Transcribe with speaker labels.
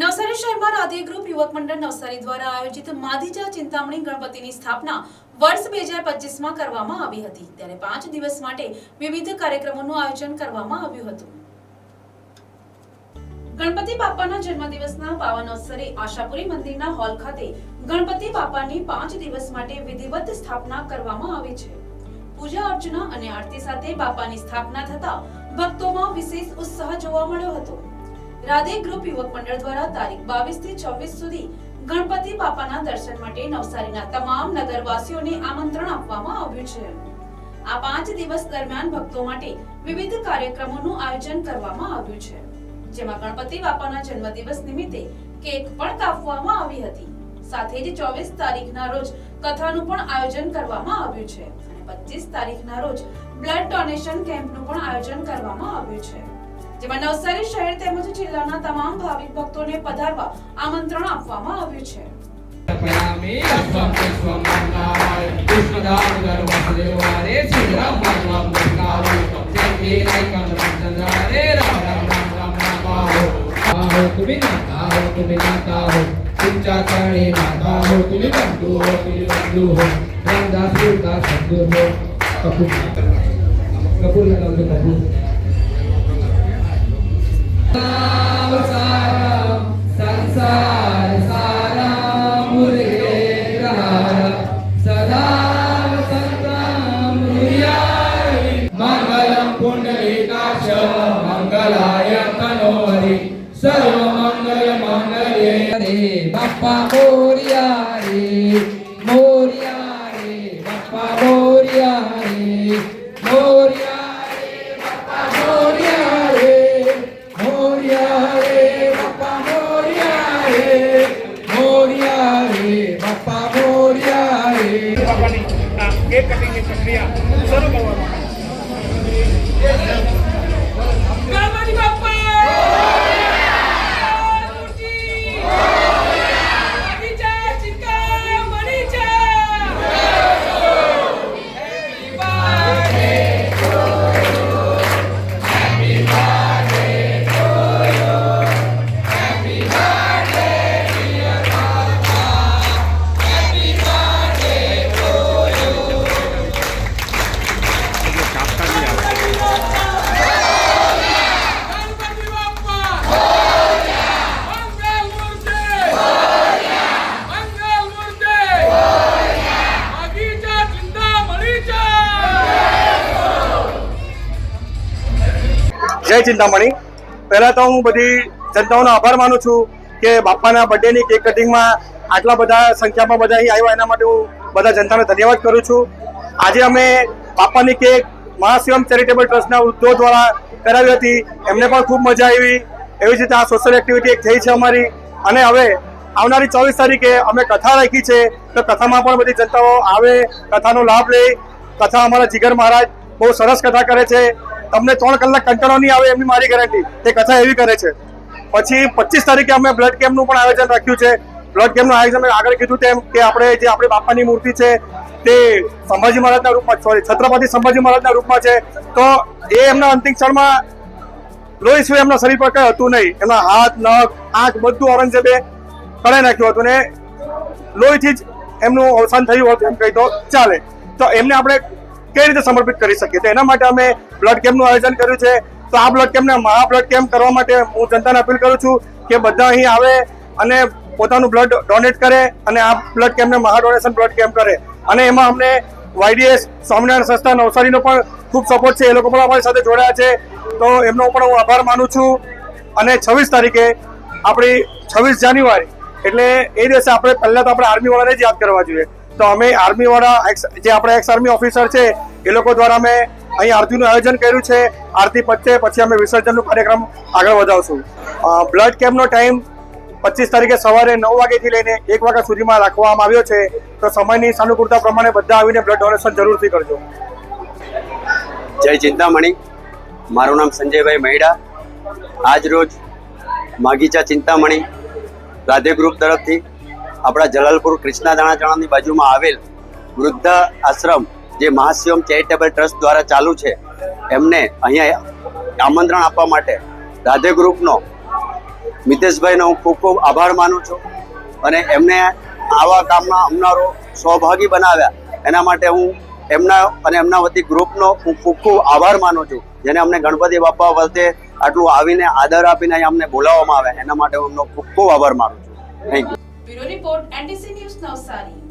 Speaker 1: નવસારી શહેરમાં રાધે ગ્રુપ યુવક મંડળ નવસારી દ્વારા આયોજિત માધીજા ચિંતામણી ગણપતિની સ્થાપના વર્ષ બે હજાર પચીસમાં કરવામાં આવી હતી. ત્યારે પાંચ દિવસ માટે વિવિધ કાર્યક્રમોનું આયોજન કરવામાં આવ્યું હતું. ગણપતિ બાપાના જન્મદિવસના પાવન અવસરે આશાપુરી મંદિરના હોલ ખાતે ગણપતિ બાપાની પાંચ દિવસ માટે વિધિવત સ્થાપના કરવામાં આવી છે. પૂજા અર્ચના અને આરતી સાથે બાપાની સ્થાપના થતા ભક્તોમાં વિશેષ ઉત્સાહ જોવા મળ્યો હતો. રાધે ગ્રુપ યુવક મંડળ દ્વારા તારીખ બાવીસથી છવ્વીસ સુધી ગણપતિ બાપાના દર્શન માટે નવસારીના તમામ નગરવાસીઓને આમંત્રણ આપવામાં આવ્યું છે. આ પાંચ દિવસ દરમિયાન ભક્તો માટે વિવિધ કાર્યક્રમોનું આયોજન કરવામાં આવ્યું છે. જેમાં ગણપતિ બાપાના જન્મદિવસ નિમિત્તે કેક પણ કાપવામાં આવી હતી. સાથે જ ચોવીસ તારીખના રોજ કથાનું પણ આયોજન કરવામાં આવ્યું છે. અને પચીસ તારીખના રોજ બ્લડ ડોનેશન કેમ્પનું પણ આયોજન કરવામાં આવ્યું છે. જેમાં નવસારી શહેર તેમજ જિલ્લાના તમામ ભાવિક ભક્તોને પધારવા આમંત્રણ આપવામાં આવ્યું છે.
Speaker 2: કપૂર કપૂર લગાવજો કપૂર સાવ સારા સંસાર
Speaker 3: આ કેક કટિંગની પ્રક્રિયા શરૂ જય ચિંતામણી. પહેલા તો હું બધી જનતાઓનો આભાર માનું છું કે બાપાના બર્થડેની કેક કટિંગમાં આટલા બધા સંખ્યામાં બધા અહીં આવ્યા. એના માટે હું બધા જનતાને ધન્યવાદ કરું છું. આજે અમે બાપાની કેક મહાશિવમ ચેરિટેબલ ટ્રસ્ટના વૃદ્ધો દ્વારા કરાવી હતી. એમને પણ ખૂબ મજા આવી. એવી જ રીતે આ સોશિયલ એક્ટિવિટી એક થઈ છે અમારી. અને હવે આવનારી ચોવીસ તારીખે અમે કથા રાખી છે. તો કથામાં પણ બધી જનતાઓ આવે, કથાનો લાભ લે. કથા અમારા જીગર મહારાજ બહુ સરસ કથા કરે છે. તમને ત્રણ કલાક કંટાળો નહીં આવે એમની મારી ગેરંટી તે કથા એવી કરે છે. પછી પચીસ તારીખે અમે બ્લડ કેમ્પનું પણ આયોજન રાખ્યું છે. બ્લડ કેમ્પનું આયોજન આગળ કીધું તેમ કે આપણે જે આપણે બાપાની મૂર્તિ છે તે સંભાજી મહારાજના રૂપમાં સોરી છત્રપતિ સંભાજી મહારાજના રૂપમાં છે. તો એ એમના અંતિમ ક્ષણમાં લોહી સિવાય એમના શરીર પર કઈ હતું નહીં. એમના હાથ, નખ, આંખ બધું ઔરંગઝેબે કળાઈ નાખ્યું હતું ને લોહીથી જ એમનું અવસાન થયું હતું એમ કહી તો ચાલે. તો એમને આપણે કઈ રીતે સમર્પિત કરી શકીએ તો એના માટે અમે બ્લડ કેમ્પનું આયોજન કર્યું છે. તો આ બ્લડ કેમ્પને મહા બ્લડ કેમ્પ કરવા માટે હું જનતાને અપીલ કરું છું કે બધા અહીં આવે અને પોતાનું બ્લડ ડોનેટ કરે અને આ બ્લડ કેમ્પને મહા ડોનેશન બ્લડ કેમ્પ કરે. અને એમાં અમને વાયડીએસ સ્વામિનારાયણ સંસ્થા, નવસારીનો પણ ખૂબ સપોર્ટ છે. એ લોકો પણ અમારી સાથે જોડાયા છે. તો એમનો પણ હું આભાર માનું છું. અને છવ્વીસ તારીખે આપણી છવ્વીસ જાન્યુઆરી, એટલે એ દિવસે આપણે પહેલાં તો આપણે આર્મીવાળાને જ યાદ કરવા જોઈએ. તો અમે આર્મી વાળા જે આપણા એક્સ આર્મી ઓફિસર છે, એ લોકો દ્વારા અમે અહીં આરતીનું આયોજન કર્યું છે. આરતી પતે, પછી અમે વિસર્જનનો કાર્યક્રમ આગળ વધાવશું બ્લડ કેમ્પનો ટાઈમ પચીસ તારીખે સવારે નવ વાગ્યાથી લઈને એક વાગ્યા સુધીમાં રાખવામાં આવ્યો છે. તો સમયની સાનુકૂળતા પ્રમાણે બધા આવીને બ્લડ ડોનેશન જરૂરથી કરજો.
Speaker 4: જય ચિંતામણી. મારું નામ સંજયભાઈ મહિડા. આજ રોજ માગીચા ચિંતામણી રાધે ગ્રુપ તરફથી આપણા જલાલપુર કૃષ્ણા દાણાચાણાની બાજુમાં આવેલ વૃદ્ધ આશ્રમ જે મહાશિવમ ચેરિટેબલ ટ્રસ્ટ દ્વારા ચાલુ છે, એમને અહીંયા આમંત્રણ આપવા માટે રાધે ગ્રુપનો મિતેશભાઈનો હું ખૂબ ખૂબ આભાર માનું છું અને એમને આવા કામમાં અમનારો સહભાગી બનાવ્યા. એના માટે હું એમના અને એમના વતી ગ્રુપનો હું ખૂબ ખૂબ આભાર માનું છું. જેને અમને ગણપતિ બાપા વખતે આટલું આવીને આદર આપીને અમને બોલાવવામાં આવે એના માટે હું એમનો ખૂબ ખૂબ આભાર માનું છું. Thank you
Speaker 1: bureau report NTC news Navsari.